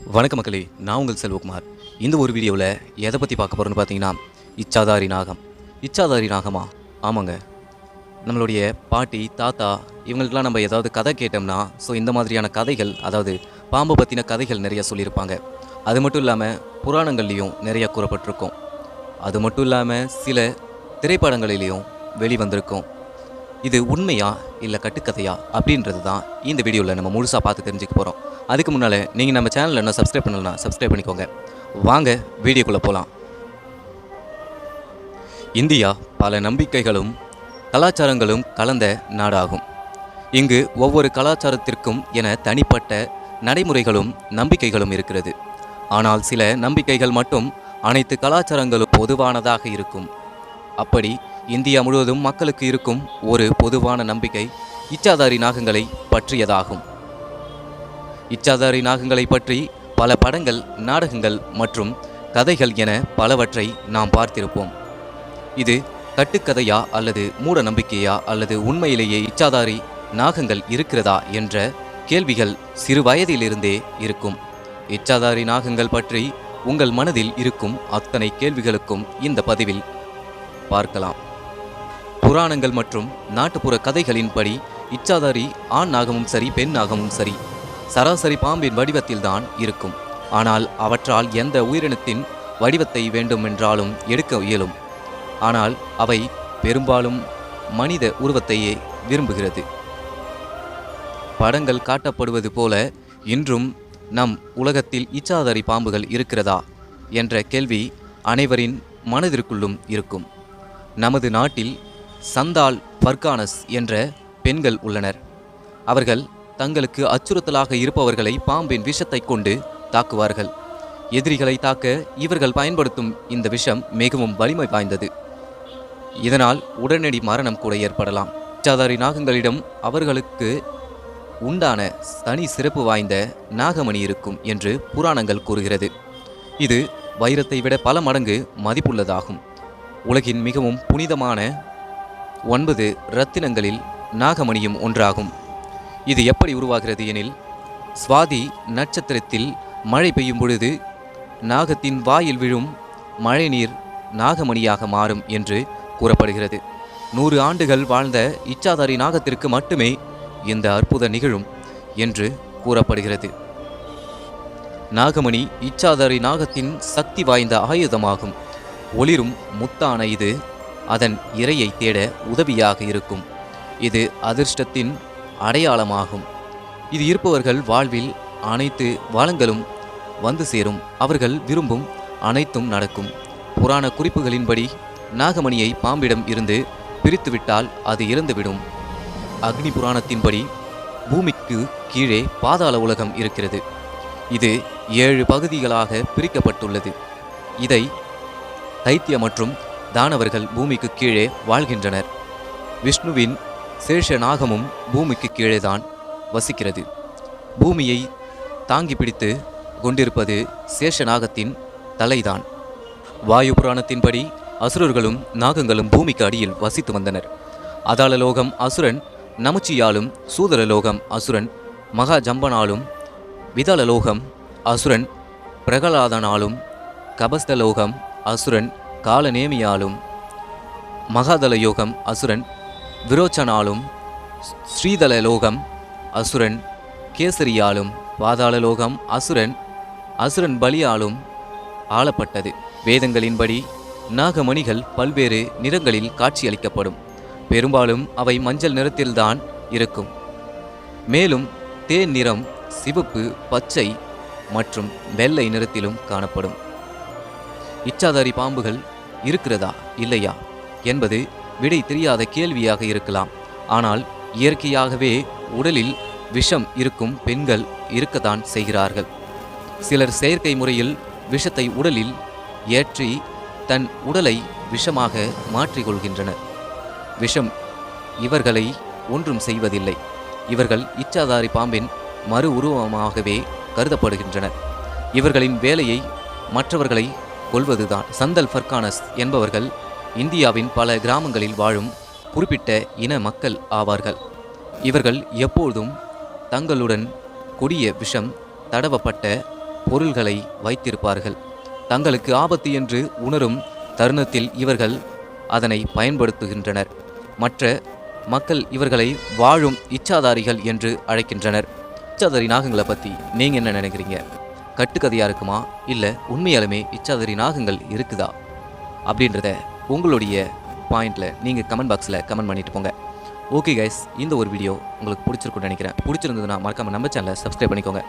வணக்க மக்களே நான் உங்கள் செல்வகுமார். இந்த ஒரு வீடியோவில் எதை பற்றி பார்க்க போகிறோன்னு பார்த்தீங்கன்னா இச்சாதாரி நாகம். இச்சாதாரி நாகமா? ஆமாங்க. நம்மளுடைய பாட்டி தாத்தா இவங்களுக்கெல்லாம் நம்ம ஏதாவது கதை கேட்டோம்னா ஸோ இந்த மாதிரியான கதைகள் அதாவது பாம்பு பற்றின கதைகள் நிறைய சொல்லியிருப்பாங்க. அது மட்டும் இல்லாமல் புராணங்கள்லேயும் நிறைய கூறப்பட்டிருக்கும். அது மட்டும் இல்லாமல் சில திரைப்படங்களிலையும் வெளிவந்திருக்கும். இது உண்மையா இல்லை கட்டுக்கதையா அப்படின்றது தான் இந்த வீடியோவில் நம்ம முழுசாக பார்த்து தெரிஞ்சுக்க போகிறோம் அதுக்கு முன்னால் நீங்கள் நம்ம சேனலில் என்ன சப்ஸ்கிரைப் பண்ணலன்னா சப்ஸ்கிரைப் பண்ணிக்கோங்க. வாங்க வீடியோக்குள்ளே போகலாம் இந்தியா பல நம்பிக்கைகளும் கலாச்சாரங்களும் கலந்த நாடாகும். இங்கு ஒவ்வொரு கலாச்சாரத்திற்கும் என தனிப்பட்ட நடைமுறைகளும் நம்பிக்கைகளும் இருக்கிறது. ஆனால் சில நம்பிக்கைகள் மட்டும் அனைத்து கலாச்சாரங்களும் பொதுவானதாக இருக்கும். அப்படி இந்தியா முழுவதும் மக்களுக்கு இருக்கும் ஒரு பொதுவான நம்பிக்கை இச்சாதாரி நாகங்களை பற்றியதாகும். இச்சாதாரி நாகங்களை பற்றி பல படங்கள் நாடகங்கள் மற்றும் கதைகள் என பலவற்றை நாம் பார்த்திருப்போம். இது கட்டுக்கதையா அல்லது மூட நம்பிக்கையா அல்லது உண்மையிலேயே இச்சாதாரி நாகங்கள் இருக்கிறதா என்ற கேள்விகள் சிறு வயதிலிருந்தே இருக்கும். இச்சாதாரி நாகங்கள் பற்றி உங்கள் மனதில் இருக்கும் அத்தனை கேள்விகளுக்கும் இந்த பதிவில் பார்க்கலாம். புராணங்கள் மற்றும் நாட்டுப்புற கதைகளின்படி இச்சாதாரி ஆண் நாகமும் சரி பெண் நாகமும் சரி சராசரி பாம்பின் வடிவத்தில்தான் இருக்கும். ஆனால் அவற்றால் எந்த உயிரினத்தின் வடிவத்தை வேண்டுமென்றாலும் எடுக்க இயலும். ஆனால் அவை பெரும்பாலும் மனித உருவத்தையே விரும்புகிறது. படங்கள் காட்டப்படுவது போல இன்றும் நம் உலகத்தில் இச்சாதாரி பாம்புகள் இருக்கிறதா என்ற கேள்வி அனைவரின் மனதிற்குள்ளும் இருக்கும். நமது நாட்டில் சந்தால் பர்கானஸ் என்ற பெண்கள் உள்ளனர். அவர்கள் தங்களுக்கு அச்சுறுத்தலாக இருப்பவர்களை பாம்பின் விஷத்தை கொண்டு தாக்குவார்கள். எதிரிகளை தாக்க இவர்கள் பயன்படுத்தும் இந்த விஷம் மிகவும் வலிமை வாய்ந்தது. இதனால் உடனடி மரணம் கூட ஏற்படலாம். இச்சாதாரி நாகங்களிடம் அவர்களுக்கு உண்டான தனி சிறப்பு வாய்ந்த நாகமணி இருக்கும் என்று புராணங்கள் கூறுகிறது. இது வைரத்தை விட பல மடங்கு மதிப்புள்ளதாகும். உலகின் மிகவும் புனிதமான ஒன்பது இரத்தினங்களில் நாகமணியும் ஒன்றாகும். இது எப்படி உருவாகிறது எனில் சுவாதி நட்சத்திரத்தில் மழை பெய்யும் பொழுது நாகத்தின் வாயில் விழும் மழைநீர் நாகமணியாக மாறும் என்று கூறப்படுகிறது. நூறு ஆண்டுகள் வாழ்ந்த இச்சாதாரி நாகத்திற்கு மட்டுமே இந்த அற்புத நிகழும் என்று கூறப்படுகிறது. நாகமணி இச்சாதாரி நாகத்தின் சக்தி வாய்ந்த ஆயுதமாகும். ஒளிரும் முத்தான இது அதன் இரையை தேட உதவியாக இருக்கும். இது அதிர்ஷ்டத்தின் அடையாளமாகும். இது இருப்பவர்கள் வாழ்வில் அனைத்து வளங்களும் வந்து சேரும். அவர்கள் விரும்பும் அனைத்தும் நடக்கும். புராண குறிப்புகளின்படி நாகமணியை பாம்பிடம் இருந்து பிரித்துவிட்டால் அது இறந்துவிடும். அக்னி புராணத்தின்படி பூமிக்கு கீழே பாதாள உலகம் இருக்கிறது. இது ஏழு பகுதிகளாக பிரிக்கப்பட்டுள்ளது. இதை தைத்திய மற்றும் தானவர்கள் பூமிக்கு கீழே வாழ்கின்றனர். விஷ்ணுவின் சேஷ நாகமும் பூமிக்கு கீழேதான் வசிக்கிறது. பூமியை தாங்கி பிடித்து கொண்டிருப்பது சேஷ நாகத்தின் தலைதான். வாயு புராணத்தின்படி அசுரர்களும் நாகங்களும் பூமிக்கு அடியில் வசித்து வந்தனர். அதாளலோகம் அசுரன் நமச்சியாலும் சூதரலோகம் அசுரன் மகா ஜம்பனாலும் விதாளலோகம் அசுரன் பிரகலாதனாலும் கபஸ்தலோகம் அசுரன் காலநேமியாலும் மகாதல யோகம் அசுரன் விரோச்சனாலும் ஸ்ரீதல லோகம் அசுரன் கேசரியாலும் பாதாளலோகம் அசுரன் அசுரன் பலியாலும் ஆளப்பட்டது. வேதங்களின்படி நாகமணிகள் பல்வேறு நிறங்களில் காட்சியளிக்கப்படும். பெரும்பாலும் அவை மஞ்சள் நிறத்தில்தான் இருக்கும். மேலும் தேன் நிறம் சிவப்பு பச்சை மற்றும் வெள்ளை நிறத்திலும் காணப்படும். இச்சாதாரி பாம்புகள் இருக்கிறதா இல்லையா என்பது விடை தெரியாத கேள்வியாக இருக்கலாம். ஆனால் இயற்கையாகவே உடலில் விஷம் இருக்கும் பெண்கள் இருக்கத்தான் செய்கிறார்கள். சிலர் செயற்கை முறையில் விஷத்தை உடலில் ஏற்றி தன் உடலை விஷமாக மாற்றிக்கொள்கின்றனர். விஷம் இவர்களை ஒன்றும் செய்வதில்லை. இவர்கள் இச்சாதாரி பாம்பின் மறு உருவமாகவே கருதப்படுகின்றனர். இவர்களின் வேலையை மற்றவர்களை கொள்வதுதான் சந்தல் ஃபர்கானஸ் என்பவர்கள் இந்தியாவின் பல கிராமங்களில் வாழும் குறிப்பிட்ட இன மக்கள் ஆவார்கள். இவர்கள் எப்பொழுதும் தங்களுடன் கொடிய விஷம் தடவப்பட்ட பொருள்களை வைத்திருப்பார்கள். தங்களுக்கு ஆபத்து என்று உணரும் தருணத்தில் இவர்கள் அதனை பயன்படுத்துகின்றனர். மற்ற மக்கள் இவர்களை வாழும் இச்சாதாரிகள் என்று அழைக்கின்றனர். இச்சாதாரி நாகங்களை பற்றி நீங்கள் என்ன நினைக்கிறீங்க? கட்டுக்கதையாக இருக்குமா? இல்லை உண்மையாலுமே இச்சாதாரி நாகங்கள் இருக்குதா? அப்படின்றத உங்களுடைய பாயிண்டில் நீங்கள் கமெண்ட் பாக்ஸில் கமெண்ட் பண்ணிட்டு போங்க. ஓகே கைஸ் இந்த ஒரு வீடியோ உங்களுக்கு பிடிச்சிருக்குன்னு நினைக்கிறேன். பிடிச்சிருந்ததுன்னா மறக்காமல் நம்ம சேனலை சப்ஸ்கிரைப் பண்ணிக்கோங்க.